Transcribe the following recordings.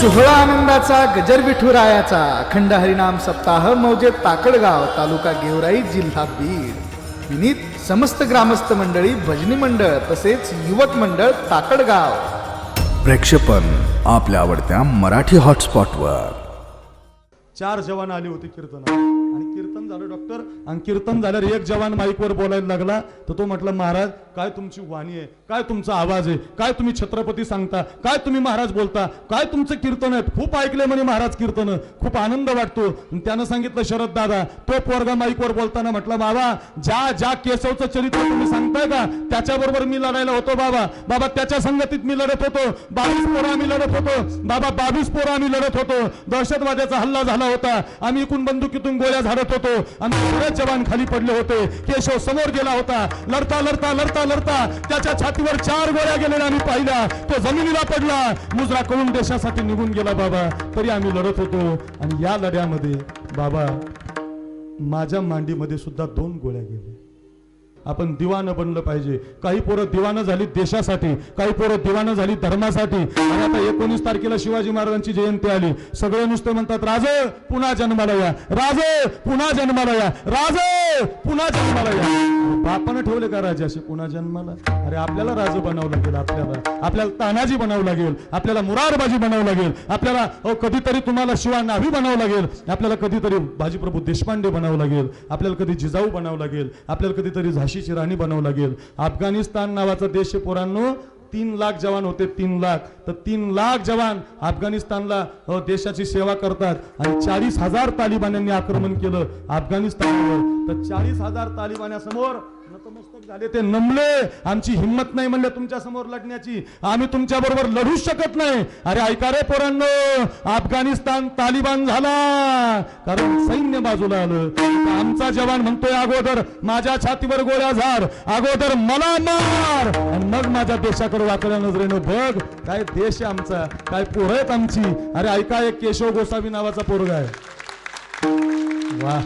सोहळा आनंदाचा गजर विठुरायाचा अखंड हरिनाम सप्ताह मौजे ताकडगाव तालुका गेवराई जिल्हा बीड. विनीत समस्त ग्रामस्थ मंडळी भजनी मंडळ तसेच युवक मंडळ ताकडगाव. प्रेक्षेपण आपल्या आवडत्या मराठी हॉटस्पॉटवर चार जवान आले होते कीर्तन आणि कीर्तन झालं डॉक्टर आणि कीर्तन झाल्यावर एक जवान माईकवर बोलायला लागला. तर तो म्हटलं महाराज काय तुमची वाणी आहे? काय तुमचा आवाज आहे? काय तुम्ही छत्रपती सांगता? काय तुम्ही महाराज बोलता? काय तुमचं कीर्तन आहे? खूप ऐकले म्हणे महाराज कीर्तन. खूप आनंद वाटतो. त्यानं सांगितलं शरद दादा तो पोरगा माईकवर बोलताना म्हटलं बाबा ज्या ज्या केशवचं चरित्र तुम्ही सांगताय का त्याच्याबरोबर मी लढायला होतो बाबा. बाबा त्याच्या संगतीत मी लढत होतो. बावीस पोरं आम्ही लढत होतो. बाबा बावीस पोरं आम्ही लढत होतो. दहशतवाद्याचा हल्ला झाला. होता. आम्ही एकूण बंदुकीतून गोळ्या झाडत होतो. आणि बरेच जवान खाली पडले होते. केशव समोर गेला होता. लढता लढता लढता लढता. त्याच्या छातीवर चार गोळ्या गेलेल्या आम्ही पाहिल्या. तो जमिनीला पडला. मुजरा कळून देशासाठी निघून गेला बाबा. तरी आम्ही लढत होतो. आणि या लढ्यामध्ये बाबा माझ्या मांडीमध्ये सुद्धा दोन गोळ्या गेल्या. आपण दिवानं बनलं पाहिजे. काही पोरं दिवानं झाली देशासाठी काही पोरं दिवानं झाली धर्मासाठी. आणि आता एकोणीस तारखेला शिवाजी महाराजांची जयंती आली. सगळे नुसते म्हणतात राजे पुन्हा जन्माला या. राजे पुन्हा जन्माला या. राजे पुन्हा जन्माला या. बापानं ठेवले का राजे असे? पुन्हा जन्माला? अरे आपल्याला राजे बनावं लागेल आपल्याला. आपल्याला तानाजी बनावं लागेल. आपल्याला मुरारबाजी बनावं लागेल. आपल्याला अहो, कधीतरी तुम्हाला शिवा नावी बनावं लागेल. आपल्याला कधीतरी बाजीप्रभू देशपांडे बनावं लागेल. आपल्याला कधी जिजाऊ बनावं लागेल. आपल्याला कधीतरी झाशीची राणी बनावं लागेल. अफगाणिस्तान नावाचा देश पोरांनो. तीन लाख जवान होते तीन लाख. तर तीन लाख जवान अफगाणिस्तानला देशाची सेवा करतात. आणि चाळीस हजार तालिबान्यांनी आक्रमण केलं अफगाणिस्तानवर. तर चाळीस हजार तालिबान्यासमोर नतमस्तक झाले ते नमले. आमची हिंमत नाही म्हणले तुमच्यासमोर लढण्याची. आम्ही तुमच्या बरोबर लढू शकत नाही. अरे ऐका रे पोरांनो अफगाणिस्तान तालिबान झाला. कारण सैन्य बाजूला आलं. आमचा जवान म्हणतोय अगोदर माझ्या छातीवर गोळ्या झार. अगोदर मला मार. आणि मग माझ्या देशाकडे वाकड्या नजरेनं बघ काय देश आहे आमचा. काय पोर आहेत आमची. अरे ऐका एक केशव गोसावी नावाचा पोरगा आहे. वा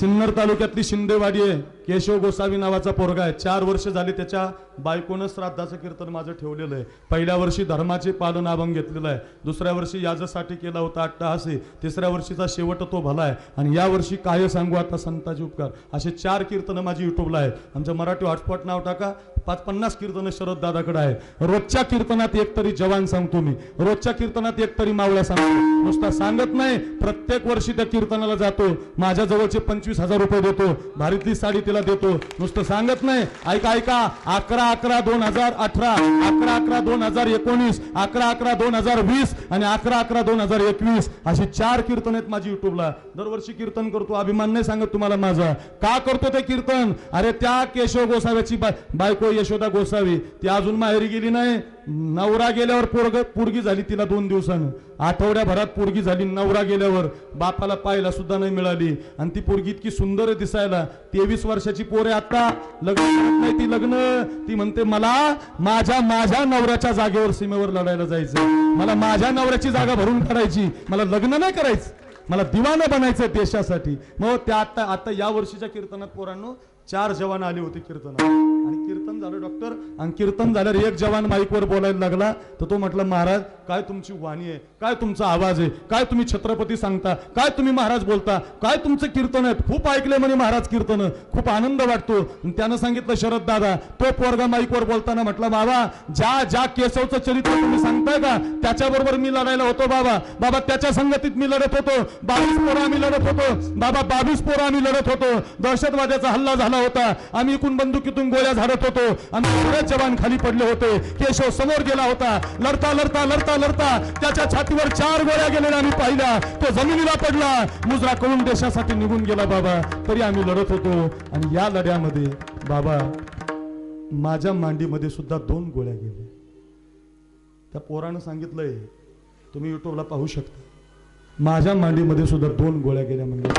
सिन्नर तालुक्यातली शिंदेवाडी आहे. केशव गोसावी नावाचा पोरगा आहे. चार वर्ष झाली त्याच्या बायकोनं श्राद्धाचं कीर्तन माझं ठेवलेलं आहे. पहिल्या वर्षी धर्माचे पालन अभंग घेतलेलं आहे. दुसऱ्या वर्षी याजसाठी केला होता अट्टहासी. तिसऱ्या वर्षीचा शेवट तो भला आहे. आणि या वर्षी काय सांगू आता संताजी उपकार. असे चार कीर्तनं माझी युट्यूबला आहेत. आमच्या मराठी हॉटस्पॉट नाव टाका. पाच पन्नास कीर्तनं शरद दादाकडे आहे रोजच्या कीर्तनात एक तरी जवान सांगतो मी. रोजच्या कीर्तनात एक तरी मावळा सांगतो. नुसता सांगत नाही. प्रत्येक वर्षी त्या कीर्तनाला जातो. माझ्या जवळचे पंचवीस हजार रुपये देतो. भारीतली साडी तिला देतो. नुसतं सांगत नाही. ऐका ऐका. अकरा अकरा दोन हजार अठरा. अकरा अकरा दोन हजार एकोणीस. अकरा अकरा दोन हजार वीस. आणि अकरा अकरा दोन हजार एकवीस. अशी चार कीर्तन आहेत माझी युट्यूबला दरवर्षी कीर्तन करतो. अभिमान नाही सांगत तुम्हाला माझा. का करतो ते कीर्तन? अरे त्या केशव गोसाव्याची बायको यशोदा गोसावी. ती अजून माहेरी गेली नाही. नवरा गेल्यावर पोरग पोरगी झाली तिला दोन दिवसानं. आठवड्याभरात पोरगी झाली नवरा गेल्यावर. बापाला पाहायला सुद्धा नाही मिळाली. आणि ती पोरगी इतकी सुंदर दिसायला. तेवीस वर्षाची पोर आहे आता. लग्न नाही ती लग्न. ती म्हणते मला माझ्या माझ्या नवऱ्याच्या जागेवर सीमेवर लढायला जायचं मला माझ्या नवऱ्याची जागा भरून काढायची. मला लग्न नाही करायचं. मला दिवानं बनायचं देशासाठी. मग त्या आता आता या वर्षीच्या कीर्तनात पोरांनो चार जवान आले होते कीर्तनात. आणि कीर्तन झालं डॉक्टर आणि कीर्तन झाल्यावर एक जवान माईकवर बोलायला लागला. तर तो म्हटलं महाराज काय तुमची वाणी आहे? काय तुमचा आवाज आहे? काय तुम्ही छत्रपती सांगता? काय तुम्ही महाराज बोलता? काय तुमचं कीर्तन आहे? खूप ऐकले म्हणे महाराज कीर्तन. खूप आनंद वाटतो. त्यानं सांगितलं शरद दादा तो पोरगा माईकवर बोलताना म्हटलं बाबा ज्या ज्या केशवचं चरित्र तुम्ही सांगताय का त्याच्याबरोबर मी लढायला होतो बाबा. बाबा त्याच्या संगतीत मी लढत होतो. बावीस पोरं आम्ही लढत होतो. बाबा बावीस पोरं आम्ही लढत होतो. दहशतवाद्याचा हल्ला झाला होता. आम्ही इकून बंदुकीतून गोळ्या झाडत होतो. आणि बरेच जवान खाली पडले होते. केशव समोर गेला होता. लढता लढता लढता लढता. त्याच्या छातीवर चार गोळ्या गेलेल्या आम्ही पाहिल्या. तो जमिनीला पडला. मुजरा कळून देशासाठी निघून गेला बाबा. तरी आम्ही लढत होतो. आणि या लढ्यामध्ये बाबा माझ्या मांडीमध्ये सुद्धा दोन गोळ्या गेल्या. त्या पोरानं सांगितलंय तुम्ही युट्यूबला पाहू शकता. माझ्या मांडीमध्ये सुद्धा दोन गोळ्या गेल्या म्हणजे.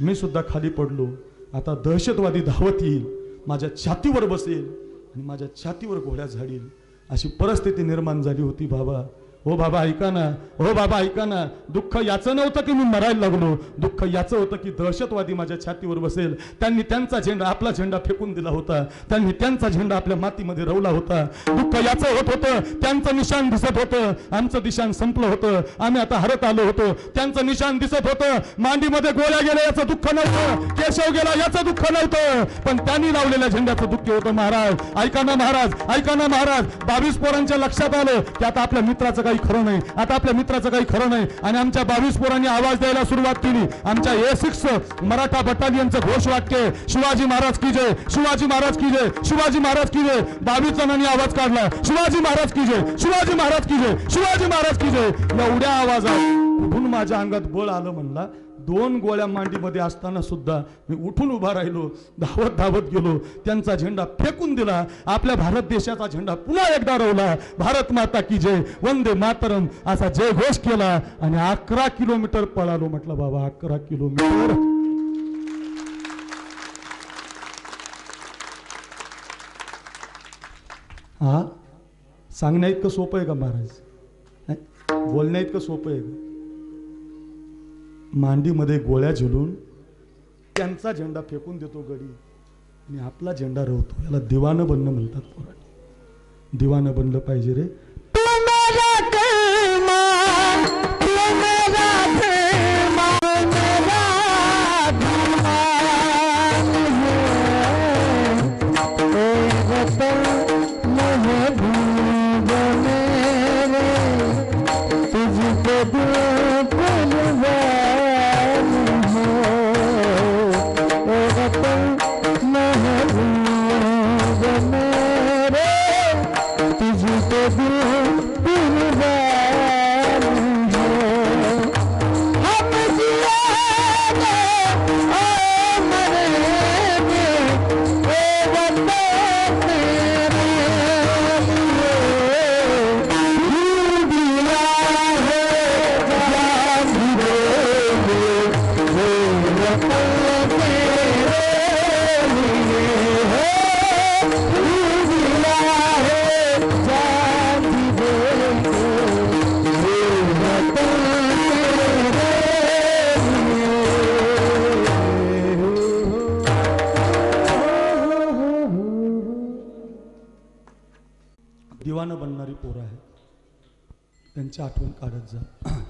मी सुद्धा खाली पडलो. आता दहशतवादी धावत येईल. माझ्या छातीवर बसेल आणि माझ्या छातीवर गोळ्या झाडील. अशी परिस्थिती निर्माण झाली होती बाबा. हो बाबा ऐका ना. हो बाबा ऐका ना. दुःख याचं नव्हतं की मी मरायला लागलो. दुःख याचं होतं की दहशतवादी माझ्या छातीवर बसेल. त्यांनी त्यांचा झेंडा आपला झेंडा फेकून दिला होता. त्यांनी त्यांचा झेंडा आपल्या मातीमध्ये रवला होता. दुःख याचं होत होतं. त्यांचं निशाण दिसत होतं. आमचं निशाण संपलं होतं. आम्ही आता हरत आलो होतो. त्यांचं निशाण दिसत होतं. मांडीमध्ये गोळ्या गेल्या याचं दुःख नव्हतं. केशव गेला याचं दुःख नव्हतं. पण त्यांनी लावलेल्या झेंड्याचं दुःख होतं महाराज. ऐका ना महाराज. ऐका ना महाराज. बावीस पोरांच्या लक्षात आलं की आता आपल्या मित्राचं काही खरं नाही. आता आपल्या मित्राचं काही खरं नाही. आणि आमच्या बावीस पोरांनी आवाज द्यायला सुरुवात केली. आमच्या ए सिक्स मराठा बटालियनचं घोषवाक्य शिवाजी महाराज की जय. शिवाजी महाराज की जय. शिवाजी महाराज की जय. बावीस जणांनी आवाज काढला. शिवाजी महाराज की जय. शिवाजी महाराज की जय. शिवाजी महाराज की जय. एवढ्या आवाजात कुठून माझ्या अंगात बळ आलं म्हणला. दोन गोळ्या मांडीमध्ये असताना सुद्धा मी उठून उभा राहिलो धावत धावत गेलो त्यांचा झेंडा फेकून दिला आपल्या भारत देशाचा झेंडा पुन्हा एकदा रोवला भारत माता की जय वंदे मातरम असा जय घोष केला आणि अकरा किलोमीटर पळालो म्हटलं बाबा अकरा किलोमीटर. हा? सांगण्या इतकं सोपं आहे का महाराज? बोलण्या इतकं सोपं आहे का? मांडीमध्ये गोळ्या झुलून त्यांचा झेंडा फेकून देतो गडी. आणि आपला झेंडा रवतो. याला दिवानं बनणं म्हणतात पोरांनी. दिवानं बनलं पाहिजे रे. दिवानं पोरं आहेत. त्यांची आठवण काढत जा.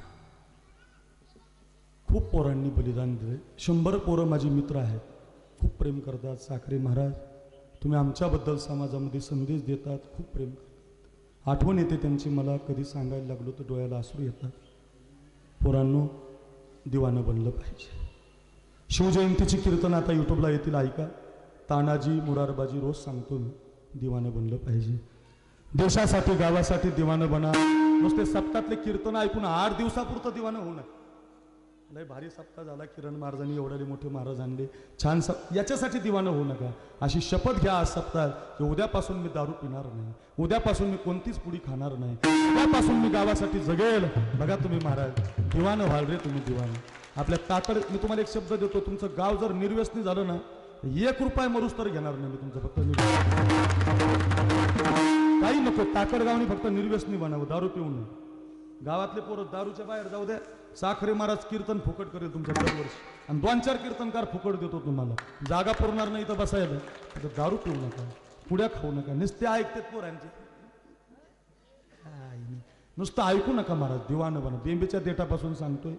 खूप पोरांनी बलिदान दिले शंभर पोरं माझी मित्र आहेत. खूप प्रेम करतात. साखरे महाराज तुम्ही आमच्याबद्दल समाजामध्ये संदेश देतात. खूप प्रेम करतात. आठवण येते त्यांची. मला कधी सांगायला लागलो तर डोळ्याला आसरू येतात. पोरांनो दिवानं बनलं पाहिजे. शिवजयंतीची कीर्तन आता यूट्यूबला येतील. ऐका. तानाजी मुरारबाजी रोज सांगतो मी. दिवानं बनलं पाहिजे. देशासाठी गावासाठी दिवानं बना. नुसते सप्तातले कीर्तन ऐकून आठ दिवसापुरतं दिवानं होणार लय भारी सप्ताह झाला किरण महाराजांनी एवढे मोठे महाराज आणले. छान सप याच्यासाठी दिवानं होऊ नका. अशी शपथ घ्या आज सप्ताह की उद्यापासून मी दारू पिणार नाही. उद्यापासून मी कोणतीच पुडी खाणार नाही. उद्यापासून मी गावासाठी जगेल. बघा तुम्ही महाराज दिवानं व्हाल रे तुम्ही दिवानं आपल्या तातड मी तुम्हाला एक शब्द देतो तुमचं गाव जर निर्व्यसनी झालं ना एक रुपये मरूस तर घेणार नाही मी तुमचं फक्त काही नको ताकडगावनी फक्त निर्व्यसनी बनावं दारू पिऊ नये गावातले पोरं दारूच्या बाहेर जाऊ द्या साखरे महाराज कीर्तन फुकट करेल तुमच्या दरवर्षी. आणि दोन चार कीर्तनकार फुकट देतो तुम्हाला. जागा पुरणार नाही तर बसायला. तर दारू पिऊ नका. पुड्या खाऊ नका. नुसते ऐकतात पोरांचे. नुसतं ऐकू नका महाराज. दिवानं बना. बेंबीच्या देठापासून सांगतोय.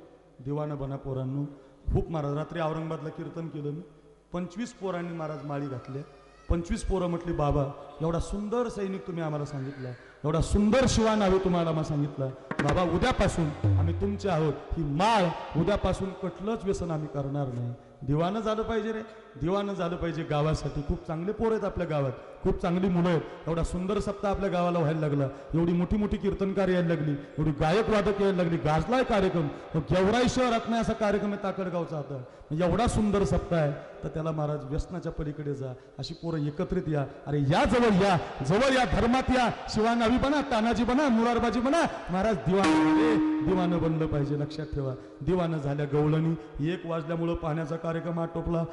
दिवानं बना पोरांनो. खूप महाराज रात्री औरंगाबादला कीर्तन केलं मी. पंचवीस पोरांनी महाराज माळी घातल्या. पंचवीस पोरं म्हटली बाबा एवढा सुंदर सैनिक तुम्ही आम्हाला सांगितला. एवढा सुंदर शिवा नावे तुम्हाला आम्हाला सांगितलं. बाबा उद्यापासून आम्ही तुमचे आहोत. ही माळ उद्यापासून कुठलंच व्यसन आम्ही करणार नाही. दिवानं झालं पाहिजे रे. दिवानं झालं पाहिजे गावासाठी. खूप चांगले पोरं आहेत आपल्या गावात. खूप चांगली मुलं आहेत. एवढा सुंदर सप्ताह आपल्या गावाला व्हायला लागला. एवढी मोठी मोठी कीर्तनकार यायला लागली. एवढी गायक वादक यायला लागली. गाजलाय कार्यक्रम. गेवराई शहरात नाही असा कार्यक्रम आहे ताकडगावचा आता. म्हणजे एवढा सुंदर सप्ताह आहे. तर त्याला महाराज व्यसनाच्या पलीकडे जा. अशी पोरं एकत्रित या. अरे या जवळ या. जवळ या. धर्मात या. शिवानावी बना तानाजी बना मुरारबाजी बना. महाराज दिवाण दिवानं बनलं पाहिजे. लक्षात ठेवा. दिवानं झाल्या गवळणी. एक वाजल्यामुळं पाण्याचा कार्यक्रम आटोपला.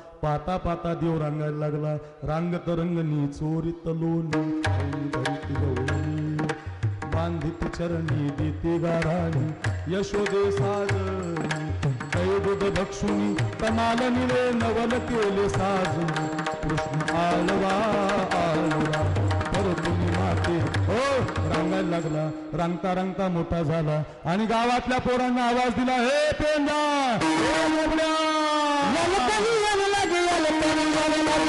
पाता पाता देव रांगायला लागला. रांगत रंगणी चोरीत लोणी ऐन गवळणी बांधित चरणी देते गाराणी यशोदे साजणी दैवद भक्षुनी कमाल निले नवल केले साजणी. कृष्ण आलवा आलवा. परतुनी हो रांगायला लागला. रांगता रांगता मोठा झाला. आणि गावातल्या पोरांना आवाज दिला हे पेंदा हे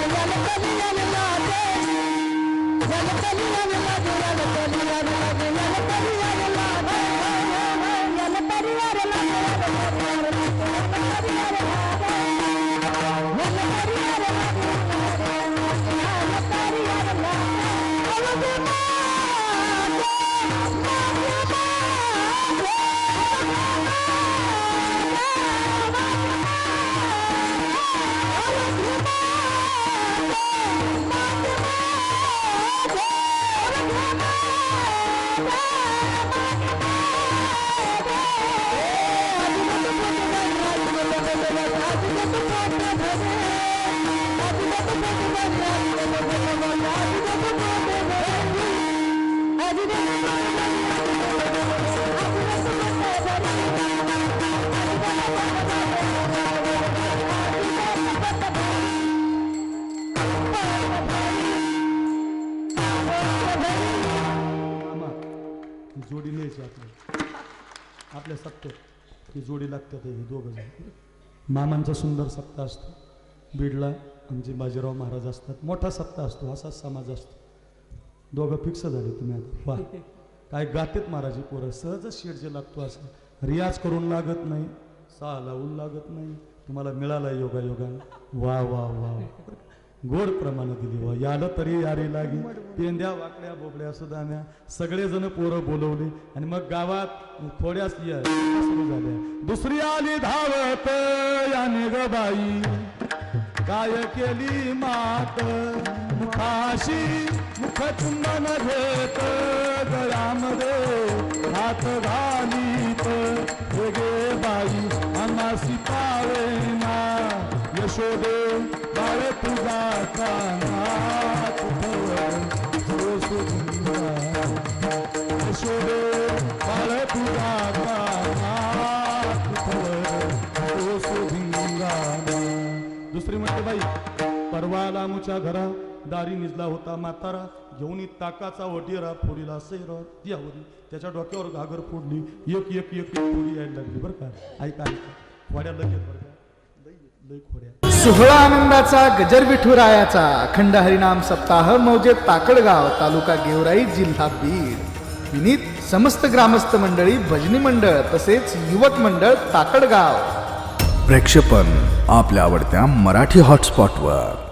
जोडी न्यायची आपल्या आपल्या सप्त्यात ही जोडी लागतात हे दोघं जण. मामांचा सुंदर सप्ताह असतो. बीडला आमचे बाजीराव महाराज असतात. मोठा सत्ता असतो असाच समाज असतो. दोघं फिक्स झाले तुम्ही आता. वा. काय गातेत महाराजी पोरं. सहजच शेड जे लागतो असं. रियाज करून लागत नाही सा लावून लागत नाही. तुम्हाला मिळाला योगा योगा वा वा वा. गोड प्रमाणे दिली. वा याला तरी यारी लागी. पेंद्या वाकड्या बोबड्या सुदाम्या. सगळेजण पोरं बोलवले. आणि मग गावात थोड्याच या- सुरू झाल्या. दुसरी आली धावत याने ग बाई. काय केली मात मुखाशी मुख चुंबन घेत गळ्यामध्ये हात घालीत. वेगे बाई अनासी पावेना यशोदे बाळ तुझा काना बाई. परवाला मुच्या घरा दारी निजला होता म्हातारा. घेऊन ताकाचा वटेरा फोडीला सैर यावरी त्याच्या डोक्यावर घागर फोडली. एक एक एक फोडी यायला लागली बरं का. ऐका ऐका. खोड्या लगेच बरं का. लई खोड्या. सोहळा आनंदाचा गजर विठुरायाचा अखंड हरिनाम सप्ताह मौजे ताकडगाव तालुका गेवराई जिल्हा बीड. विनीत समस्त ग्रामस्थ मंडळी भजनी मंडळ तसेच युवक मंडळ ताकडगाव. प्रेक्षेपण आपल्या आवडत्या मराठी हॉटस्पॉटवर